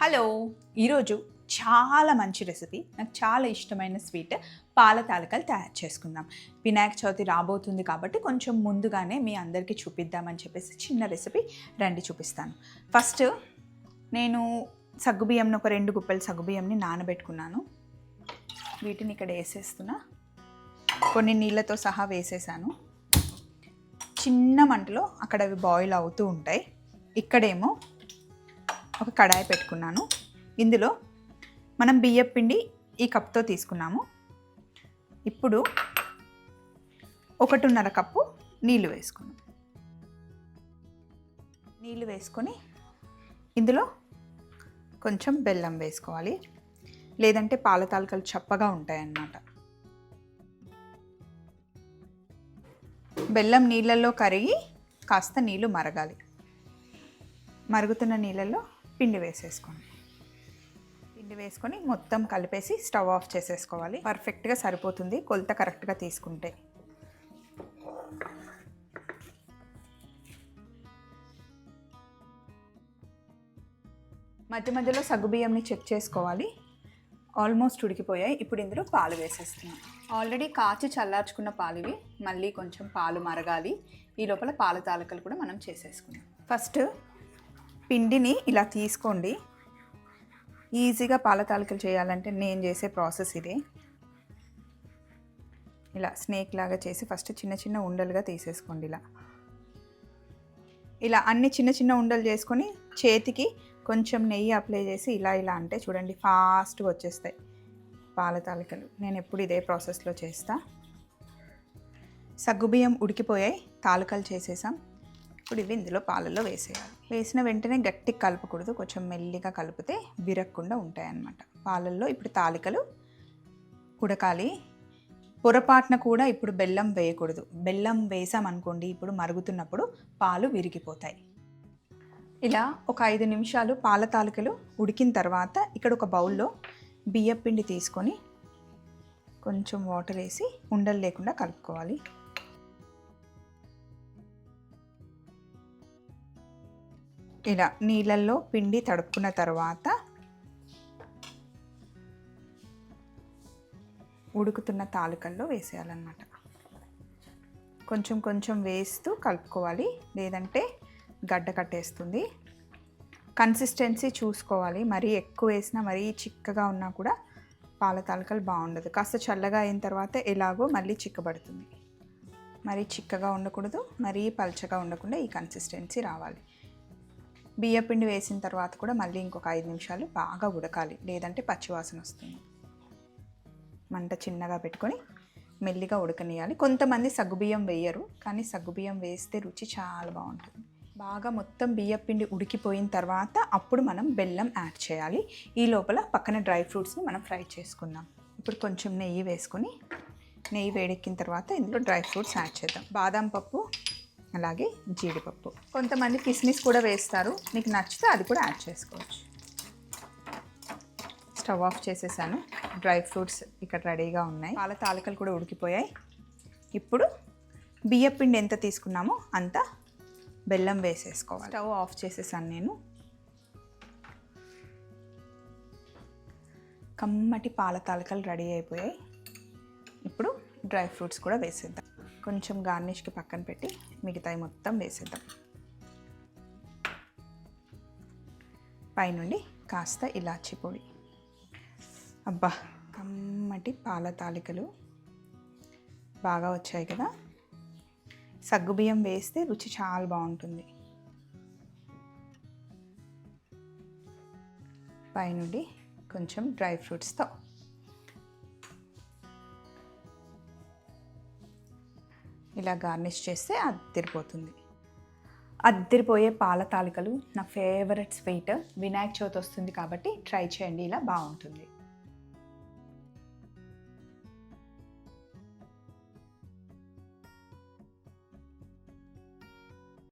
Hello. ఈరోజు చాలా మంచి రెసిపీ. నాకు చాలా ఇష్టమైన స్వీట్ పాల తాలకాలు తయారు చేసుకుందాం. వినాయక చవితి రాబోతుంది కాబట్టి కొంచెం ముందుగానే మీ అందరికీ చూపిద్దామని చెప్పేసి చిన్న రెసిపీ రండి చూపిస్తాను. ఫస్ట్ నేను సగ్గుబియ్యంని ఒక రెండు గుప్పెలు సగ్గుబియ్యంని నానబెట్టుకున్నాను. వీటిని ఇక్కడ వేసేస్తున్నా. కొన్ని నీళ్ళతో సహా వేసేసాను. చిన్న మంటలో అక్కడ అవి బాయిల్ అవుతూ ఉంటాయి. ఇక్కడేమో ఒక కడాయి పెట్టుకున్నాను. ఇందులో మనం బియ్యం పిండి ఈ కప్తో తీసుకున్నాము. ఇప్పుడు ఒకటిన్నర కప్పు నీళ్ళు వేసుకున్నాం నీళ్ళు వేసుకొని ఇందులో కొంచెం బెల్లం వేసుకోవాలి. లేదంటే పాల తాలకలు చప్పగా ఉంటాయన్నమాట. బెల్లం నీళ్ళల్లో కరిగి కాస్త నీళ్ళు మరగాలి. మరుగుతున్న నీళ్ళల్లో పిండి వేసేసుకోండి. పిండి వేసుకొని మొత్తం కలిపేసి స్టవ్ ఆఫ్ చేసేసుకోవాలి. పర్ఫెక్ట్గా సరిపోతుంది. కొలత కరెక్ట్గా తీసుకుంటే. మధ్య మధ్యలో సగ్గుబియ్యంని చెక్ చేసుకోవాలి. ఆల్మోస్ట్ ఉడికిపోయాయి. ఇప్పుడు ఇందులో పాలు వేసేస్తున్నాం. ఆల్రెడీ కాచి చల్లార్చుకున్న పాలు ఇవి మళ్ళీ కొంచెం పాలు మరగాలి. ఈ లోపల పాల తాలకలు కూడా మనం చేసేసుకున్నాం ఫస్ట్ పిండిని ఇలా తీసుకోండి. ఈజీగా పాల తాలికలు చేయాలంటే నేను చేసే ప్రాసెస్ ఇది. ఇలా స్నేక్ లాగా చేసి ఫస్ట్ చిన్న చిన్న ఉండలుగా తీసేసుకోండి ఇలా. ఇలా అన్ని చిన్న చిన్న ఉండలు చేసుకొని చేతికి కొంచెం నెయ్యి అప్లై చేసి ఇలా ఇలా అంటే చూడండి ఫాస్ట్గా వచ్చేస్తాయి పాల తాలికలు. నేను ఎప్పుడు ఇదే ప్రాసెస్లో చేస్తా. సగ్గుబియ్యం ఉడికిపోయాయి తాలికలు చేసేసాం. ఇప్పుడు ఇవి ఇందులో పాలలో వేసేయాలి. వేసిన వెంటనే గట్టిగా కలపకూడదు. కొంచెం మెల్లిగా కలిపితే బిరక్కుండా ఉంటాయన్నమాట. పాలల్లో ఇప్పుడు తాలికలు ఉడకాలి. పొరపాటున కూడా ఇప్పుడు బెల్లం వేయకూడదు. బెల్లం వేసామనుకోండి ఇప్పుడు మరుగుతున్నప్పుడు పాలు విరిగిపోతాయి. ఇలా ఒక ఐదు నిమిషాలు పాల తాలికలు ఉడికిన తర్వాత ఇక్కడ ఒక బౌల్లో బియ్యపిండి తీసుకొని కొంచెం వాటర్ వేసి ఉండలు లేకుండా కలుపుకోవాలి. ఇలా నీళ్ళల్లో పిండి తడుపుకున్న తర్వాత ఉడుకుతున్న తాలికల్లో వేసేయాలన్నమాట. కొంచెం కొంచెం వేస్తూ కలుపుకోవాలి. లేదంటే గడ్డ కట్టేస్తుంది. కన్సిస్టెన్సీ చూసుకోవాలి. మరీ ఎక్కువ వేసినా మరీ చిక్కగా ఉన్నా కూడా పాల తాలికలు బాగుండదు. కాస్త చల్లగా అయిన తర్వాత ఎలాగో మళ్ళీ చిక్కబడుతుంది. మరీ చిక్కగా ఉండకూడదు మరీ పలచగా ఉండకుండా ఈ కన్సిస్టెన్సీ రావాలి. బియ్యపిండి వేసిన తర్వాత కూడా మళ్ళీ ఇంకొక ఐదు నిమిషాలు బాగా ఉడకాలి. లేదంటే పచ్చివాసన వస్తుంది. మంట చిన్నగా పెట్టుకొని మెల్లిగా ఉడకనియాలి కొంతమంది సగ్గుబియ్యం వేయరు కానీ సగ్గుబియ్యం వేస్తే రుచి చాలా బాగుంటుంది. బాగా మొత్తం బియ్యపిండి ఉడికిపోయిన తర్వాత అప్పుడు మనం బెల్లం యాడ్ చేయాలి. ఈ లోపల పక్కన డ్రై ఫ్రూట్స్ని మనం ఫ్రై చేసుకుందాం. ఇప్పుడు కొంచెం నెయ్యి వేసుకొని నెయ్యి వేడెక్కిన తర్వాత ఇందులో డ్రై ఫ్రూట్స్ యాడ్ చేద్దాం. బాదం పప్పు అలాగే జీడిపప్పు. కొంతమంది కిస్మిస్ కూడా వేస్తారు. మీకు నచ్చితే అది కూడా యాడ్ చేసుకోవచ్చు. స్టవ్ ఆఫ్ చేసేసాను. డ్రై ఫ్రూట్స్ ఇక్కడ రెడీగా ఉన్నాయి. పాల తాలికలు కూడా ఉడికిపోయాయి. ఇప్పుడు బియ్యం పిండి ఎంత తీసుకున్నామో అంత బెల్లం వేసేసుకోవాలి. స్టవ్ ఆఫ్ చేసేసాను నేను. కమ్మటి పాల తాలకలు రెడీ అయిపోయాయి. ఇప్పుడు డ్రై ఫ్రూట్స్ కూడా వేసేద్దాం. కొంచెం గార్నిష్కి పక్కన పెట్టి మిగతాయి మొత్తం వేసేద్దాం. పైనుండి కాస్త ఇలాచి పొడి. అబ్బా కమ్మటి పాల తాలికలు బాగా వచ్చాయి కదా. సగ్గుబియ్యం వేస్తే రుచి చాలా బాగుంటుంది. పైనుండి కొంచెం డ్రై ఫ్రూట్స్తో ఇలా గార్నిష్ చేస్తే అద్దరిపోతుంది. అద్దరిపోయే పాల తాలికలు నా ఫేవరెట్ స్వీట్. వినాయక చవితి వస్తుంది కాబట్టి ట్రై చేయండి ఇలా బాగుంటుంది.